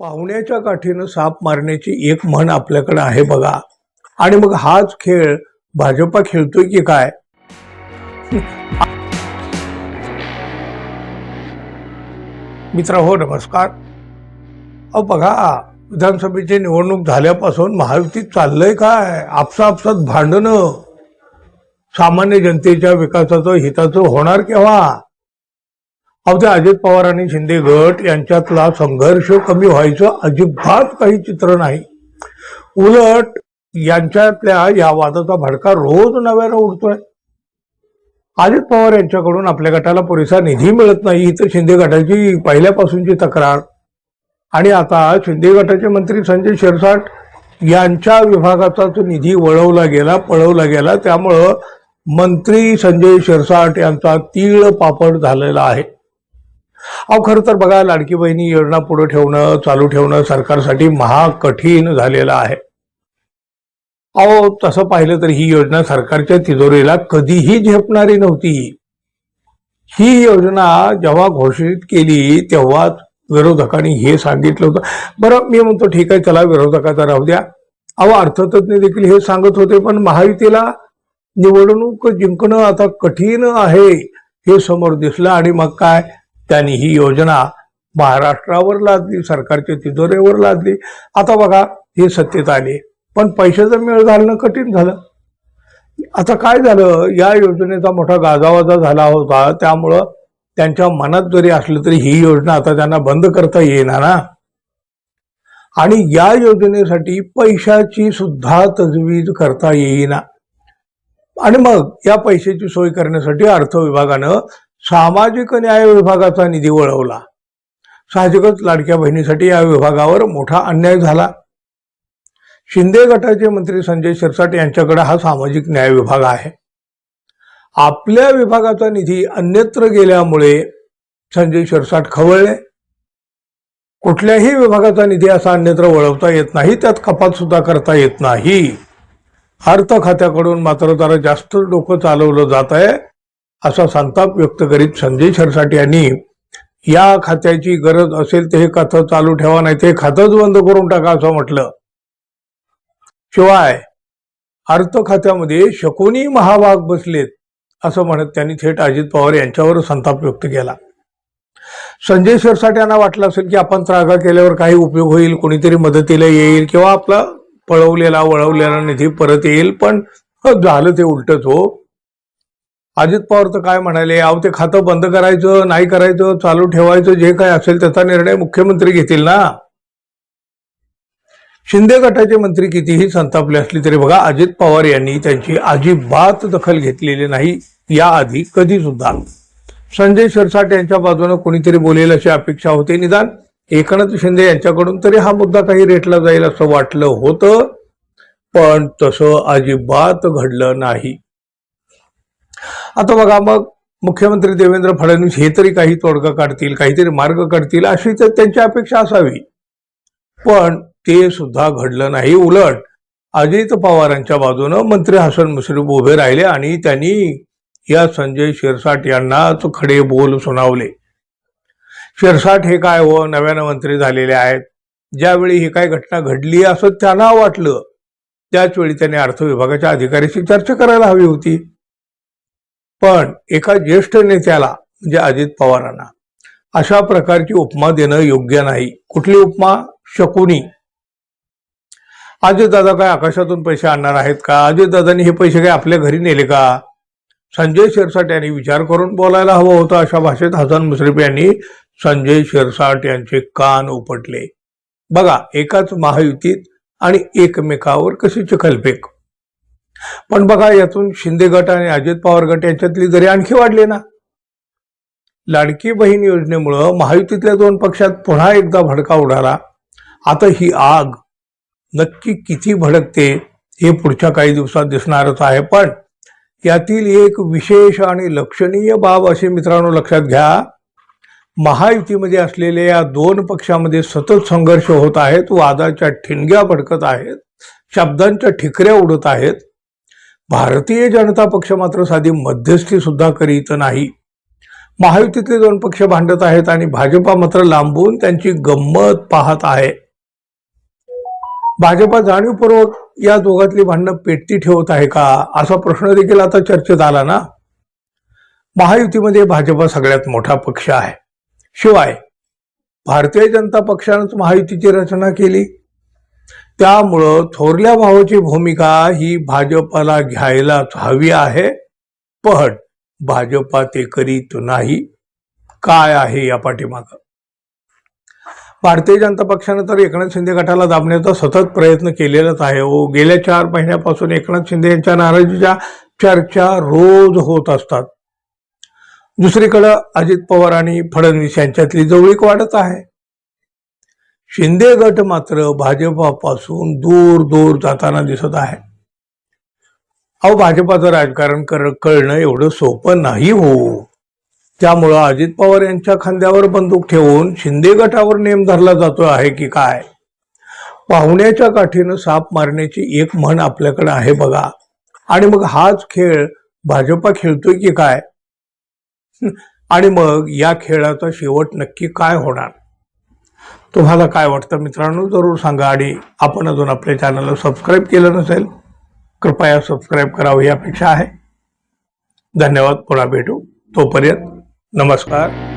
पाहुण्याच्या काठीनं साप मारण्याची एक म्हण आपल्याकडे आहे बघा. आणि मग हाच खेळ भाजपा खेळतोय की काय? मित्र हो नमस्कार. अहो बघा विधानसभेची निवडणूक झाल्यापासून महायुतीत चाललंय काय? आपसा आपसात भांडणं. सामान्य जनतेच्या विकासाचं हिताचं होणार केव्हा? अहो ते अजित पवार आणि शिंदे गट यांच्यातला संघर्ष कमी व्हायचं अजिबात काही चित्र नाही. उलट यांच्यातल्या या वादाचा भडका रोज नव्यानं उडतोय. अजित पवार यांच्याकडून आपल्या गटाला पुरेसा निधी मिळत नाही ही तर शिंदे गटाची पहिल्यापासूनची तक्रार. आणि आता शिंदे गटाचे मंत्री संजय शिरसाट यांच्या विभागाचा तो निधी वळवला गेला पळवला गेला त्यामुळं मंत्री संजय शिरसाट यांचा तीळ पापड झालेला आहे. अहो खरं तर बघा लाडकी बहिणी योजना पुढे ठेवणं चालू ठेवणं सरकारसाठी महाकठीण झालेलं आहे. अहो तसं पाहिलं तर ही योजना सरकारच्या तिजोरीला कधीही झेपणारी नव्हती. ही योजना जेव्हा घोषित केली तेव्हा विरोधकांनी हे सांगितलं होतं. बरं मी म्हणतो ठीक आहे चला विरोधकाचा राहू द्या. अहो अर्थतज्ञ देखील हे सांगत होते पण महायुतीला निवडणूक जिंकणं आता कठीण आहे हे समोर दिसलं. आणि मग काय? त्यांनी ही योजना महाराष्ट्रावर लादली सरकारच्या तिजोरीवर लादली. आता बघा हे सत्तेत आले. पण पैशाचा मेळ घालणं कठीण झालं. आता काय झालं? या योजनेचा मोठा गाजावाजा झाला होता. त्यामुळं त्यांच्या मनात जरी असलं तरी ही योजना आता त्यांना बंद करता येईना ना. आणि या योजनेसाठी पैशाची सुद्धा तजवीज करता येईना. आणि मग या पैशाची सोय करण्यासाठी अर्थ विभागानं सामाजिक न्याय विभागाचा निधी वळवला. साहजिकच लाडक्या बहिणीसाठी या विभागावर मोठा अन्याय झाला. शिंदे गटाचे मंत्री संजय शिरसाट यांच्याकडे हा सामाजिक न्याय विभाग आहे. आपल्या विभागाचा निधी अन्यत्र गेल्यामुळे संजय शिरसाट खवळले. कुठल्याही विभागाचा निधी असा अन्यत्र वळवता येत नाही त्यात कपात सुद्धा करता येत नाही. अर्थ खात्याकडून मात्र जरा जास्त डोकं चालवलं जात आहे. असा संताप व्यक्त करीत संजय शिरसाट यांनी या खात्याची गरज असेल ते हे खातं चालू ठेवा नाही ते खातंच बंद करून टाका असं म्हटलं. शिवाय अर्थ खात्यामध्ये शकुनी महाभाग बसलेत असं म्हणत त्यांनी थेट अजित पवार यांच्यावर संताप व्यक्त केला. संजय शिरसाट यांना वाटलं असेल की आपण त्रागा केल्यावर काही उपयोग होईल कोणीतरी मदतीला येईल किंवा आपला पळवलेला वळवलेला निधी परत येईल पण झालं ते उलटच हो. अजित पवार तर काय म्हणाले अहो ते खातं बंद करायचं नाही करायचं चालू ठेवायचं जे काय असेल त्याचा निर्णय मुख्यमंत्री घेतील ना? शिंदे गटाचे मंत्री कितीही संतापले असले तरी बघा अजित पवार यांनी त्यांची अजिबात दखल घेतलेली नाही याआधी कधी सुद्धा. संजय शिरसाट यांच्या बाजूने कोणीतरी बोलेल अशी अपेक्षा होती. निदान एकनाथ शिंदे यांच्याकडून तरी हा मुद्दा काही रेटला जाईल असं वाटलं होतं पण तसं अजिबात घडलं नाही. आता बघा मग मुख्यमंत्री देवेंद्र फडणवीस हे तरी काही तोडगा काढतील काहीतरी मार्ग काढतील अशी तर त्यांची अपेक्षा असावी. पण ते सुद्धा घडलं नाही उलट. अजित पवारांच्या बाजूनं मंत्री हसन मुश्रीफ उभे राहिले आणि त्यांनी या संजय शिरसाट यांनाच खडे बोल सुनावले. शिरसाट हे काय हो नव्यानं मंत्री झालेले आहेत. ज्यावेळी ही काय घटना घडली असं त्यांना वाटलं त्याचवेळी त्यांनी अर्थ विभागाच्या अधिकाऱ्याशी चर्चा करायला हवी होती. पण एका ज्येष्ठ नेत्याला म्हणजे अजित पवारांना अशा प्रकारची उपमा देणं योग्य नाही. कुठली उपमा? शकुनी. अजितदादा काय आकाशातून पैसे आणणार आहेत का? अजितदादांनी हे पैसे काय आपल्या घरी नेले का? संजय शिरसाट यांनी विचार करून बोलायला हवं होतं अशा भाषेत हसन मुश्रीफ यांनी संजय शिरसाट यांचे कान उपटले. बघा एकाच महायुतीत आणि एकमेकावर कशी चिखलफेक. पण बघा यातून शिंदे गट आणि अजित पवार गट यांच्यातली जरी आणखी वाढले ना. लाडकी बहीण योजनेमुळं महायुतीतल्या दोन पक्षात पुन्हा एकदा भडका उडाला. आता ही आग नक्की किती भडकते हे पुढच्या काही दिवसात दिसणारच आहे. पण यातील एक विशेष आणि लक्षणीय बाब असे मित्रांनो लक्षात घ्या. महायुतीमध्ये असलेल्या या दोन पक्षामध्ये सतत संघर्ष होत आहेत वादाच्या ठिणग्या भडकत आहेत शब्दांच्या ठिकऱ्या उडत आहेत. भारतीय जनता पक्ष मात्र साधी मध्यस्थी सुद्धा करीत नाही. महायुतीतले दोन पक्ष भांडत आहेत आणि भाजपा मात्र लांबून त्यांची गंमत पाहत आहे. भाजपा जाणीवपूर्वक या दोघातली भांडणं पेटती ठेवत आहे का? असा प्रश्न देखील आता चर्चेत आला ना? महायुतीमध्ये भाजपा सगळ्यात मोठा पक्ष आहे. शिवाय भारतीय जनता पक्षानंच महायुतीची रचना केली. त्यामुळं थोरल्या भावाची भूमिका ही भाजपाला घ्यायलाच हवी आहे. पण भाजपा ते करीत नाही. काय आहे या पाठीमागं? भारतीय जनता पक्षानं तर एकनाथ शिंदे गटाला दाबण्याचा सतत प्रयत्न केलेलाच आहे. हो गेल्या चार महिन्यापासून एकनाथ शिंदे यांच्या नाराजीच्या चर्चा रोज होत असतात. दुसरीकडं अजित पवार आणि फडणवीस यांच्यातली जवळीक वाढत आहे. शिंदे गट मात्र भाजपापासून दूर दूर जाताना दिसत आहे अहो भाजपाचं राजकारण कर कळणं एवढं सोपं नाही हो. त्यामुळं अजित पवार यांच्या खांद्यावर बंदूक ठेवून शिंदे गटावर नेम धरला जातो आहे की काय? पाहुण्याच्या काठीनं साप मारण्याची एक म्हण आपल्याकडे आहे बघा. आणि मग हाच खेळ भाजपा खेळतोय की काय? आणि मग या खेळाचा शेवट नक्की काय होणार? तुम्हाला काय वाटतं मित्रांनो? जरूर सांगा आणि आपण अजून आपल्या चॅनलला सबस्क्राईब केलं नसेल कृपया सबस्क्राईब करावं ही अपेक्षा आहे. धन्यवाद पुन्हा भेटू. तोपर्यंत नमस्कार.